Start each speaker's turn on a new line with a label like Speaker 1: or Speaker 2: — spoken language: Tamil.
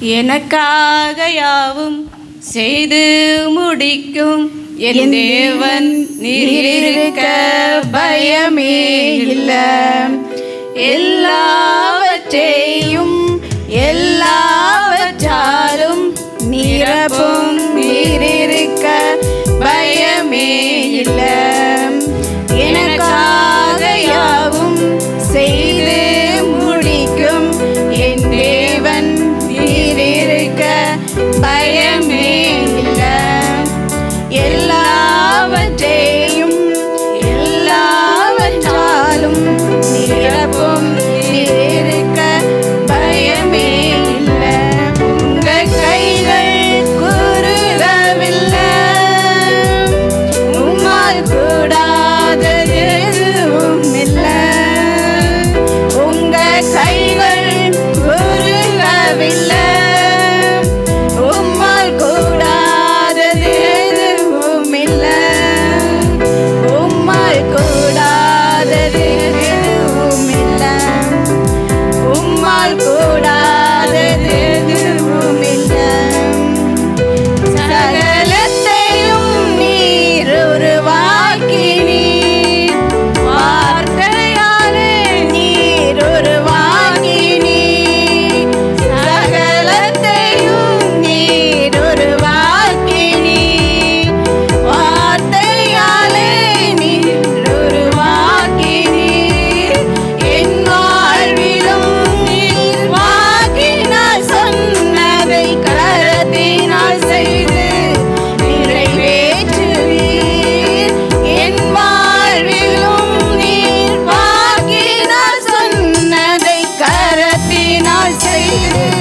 Speaker 1: எனக்காக யாவும் செய்து முடிக்கும் என் தேவன் நீரிருக்க பயமே இல்ல. எல்லாவற்றையும் Hey.